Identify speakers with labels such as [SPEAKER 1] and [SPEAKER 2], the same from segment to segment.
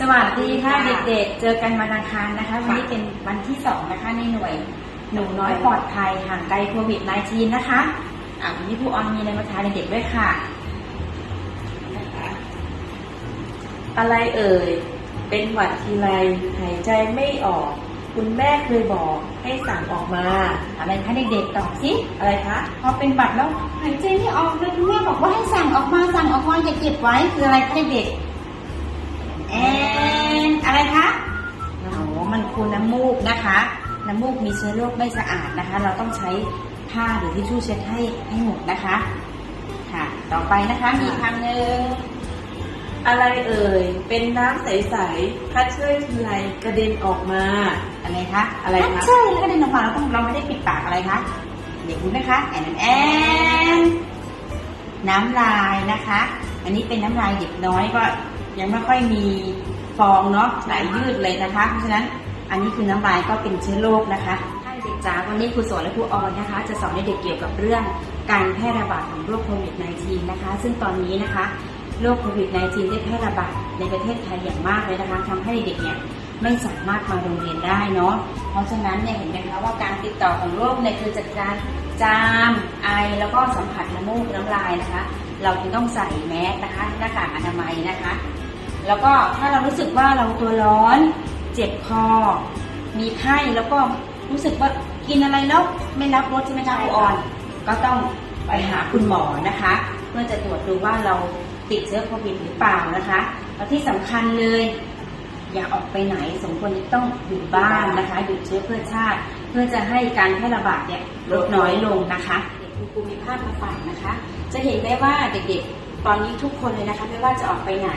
[SPEAKER 1] สวัสดีค่ะเด็กๆ เจอกันวันอังคารนะคะวันนี้เป็นวันที่สองนะคะในหน่วยหนูน้อยปลอดภัยห่างไกลโควิด -19 นะคะอะวันนี้ครูออนมีอะไรมาทานเด็กๆด้วยค่ะ
[SPEAKER 2] อะไรเอ่ย เป็นหวัดทีไรหายใจไม่ออก คุณแม่เคยบอกให้สั่งออกมา
[SPEAKER 1] อะไรคะเด็กๆตอบสิ
[SPEAKER 2] อะไรคะ
[SPEAKER 1] พอเป็นบัตรแล้วหายใจไม่ออกเลยคุณแม่บอกว่าให้สั่งออกมาสั่งออกมาอย่าเก็บไว้คืออะไรคะเด็กๆ แอนอะไรคะโอ้มันคือน้ำมูกนะคะ น้ำมูกมีเชื้อโรคไม่สะอาดนะคะ เราต้องใช้ผ้าหรือทิชชู่เช็ดให้ให้หมดนะคะ ค่ะ ต่อไปนะคะมีคำหนึ่ง
[SPEAKER 2] อะไรเอ่ย เป็นน้ำใสๆพัดเชยทีไรกระเด็นออกมา
[SPEAKER 1] อะไรคะ
[SPEAKER 2] อะไรคะ
[SPEAKER 1] ใช่แล้วก็เดินออกมาเราต้องเราไม่ได้ปิดปากอะไรคะ เด็กรู้ไหมคะแอนแอนน้ำลายนะคะ อันนี้เป็นน้ำลายเด็กน้อยก็ ยังไม่ค่อยมีฟองเนาะไหลยืดเลยนะคะ เพราะฉะนั้นอันนี้คือน้ำลายก็เป็นเชื้อโรคนะคะให้เด็กจ๋าวันนี้ครูสอนและครูออนนะคะ จะสอนให้เด็กเกี่ยวกับเรื่องการแพร่ระบาดของโรคโควิด -19 นะคะ ซึ่งตอนนี้นะคะโรคโควิด -19 ได้แพร่ระบาดในประเทศไทยอย่างมากเลยนะคะทำให้เด็กเนี่ยไม่สามารถมาโรงเรียนได้เนาะ เพราะฉะนั้นเนี่ยเห็นไหมคะว่าการติดต่อของโรคเนี่ยคือจากการจามไอแล้วก็สัมผัสน้ำมูกน้ำลายนะคะ เราจึงต้องใส่แมสนะคะหน้ากากอนามัยนะคะ แล้วก็ถ้าเรารู้สึกว่าเราตัวร้อน เจ็บคอ มีไข้แล้วก็รู้สึกว่ากินอะไรแล้วไม่รับรสใช่ไหมคะครูออน ก็ต้องไปหาคุณหมอนะคะ เพื่อจะตรวจดูว่าเราติดเชื้อโควิดหรือเปล่านะคะแล้วที่สำคัญเลย อย่าออกไปไหนสมควรจะต้องอยู่บ้านนะคะหยุดเชื้อเพื่อชาติ เพื่อจะให้การแพร่ระบาดเนี่ยลดน้อยลงนะคะเด็ก คุณครูมีภาพมาฝากนะคะ จะเห็นได้ว่าเด็กๆ ตอนนี้ทุกคนเลยนะคะ ไม่ว่าจะออกไปไหน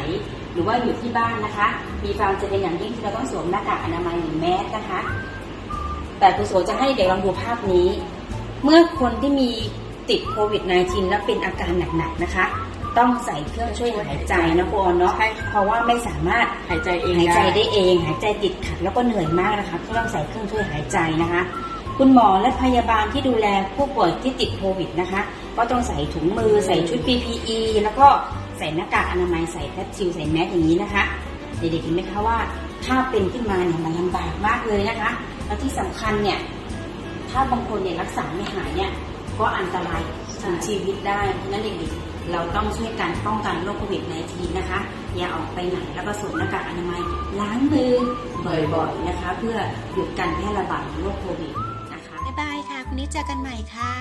[SPEAKER 1] หรือว่าอยู่ที่บ้านนะคะ มีความจะเป็นอย่างยิ่งที่เราต้องสวมหน้ากากอนามัยหรือแมสนะคะ แต่ครูโสจะให้เด็กลองดูภาพนี้ เมื่อคนที่มีติดโควิด -19 แล้วเป็นอาการหนักๆนะคะ ต้องใส่เครื่องช่วยหายใจนะครูออนเนาะเพราะว่าไม่สามารถ
[SPEAKER 2] หายใจเอง
[SPEAKER 1] หายใจได้เอง หายใจติดขัดแล้วก็เหนื่อยมากนะคะก็ต้องใส่เครื่องช่วยหายใจนะคะ คุณหมอและพยาบาลที่ดูแลผู้ป่วยที่ติดโควิดนะคะ ก็ต้องใส่ถุงมือใส่ชุด PPE แล้วก็ใส่หน้ากากอนามัยใส่แพทชิลใส่แมสอย่างนี้นะคะ เด็กๆเห็นไหมคะว่าถ้าเป็นขึ้นมาเนี่ยมันลำบากมากเลยนะคะ แล้วที่สำคัญเนี่ยถ้าบางคนเนี่ยรักษาไม่หายเนี่ยก็อันตรายถึงชีวิตได้เพราะนั้นเด็กๆเราต้องช่วยกันป้องกันโรคโควิด -19 นะคะ อย่าออกไปไหนแล้วก็สวมหน้ากากอนามัยล้างมือบ่อยๆนะคะ เพื่อหยุดการแพร่ระบาดของโรคโควิดา
[SPEAKER 3] ยบายค่ะ คุณนี้เจอกันใหม่ค่ะ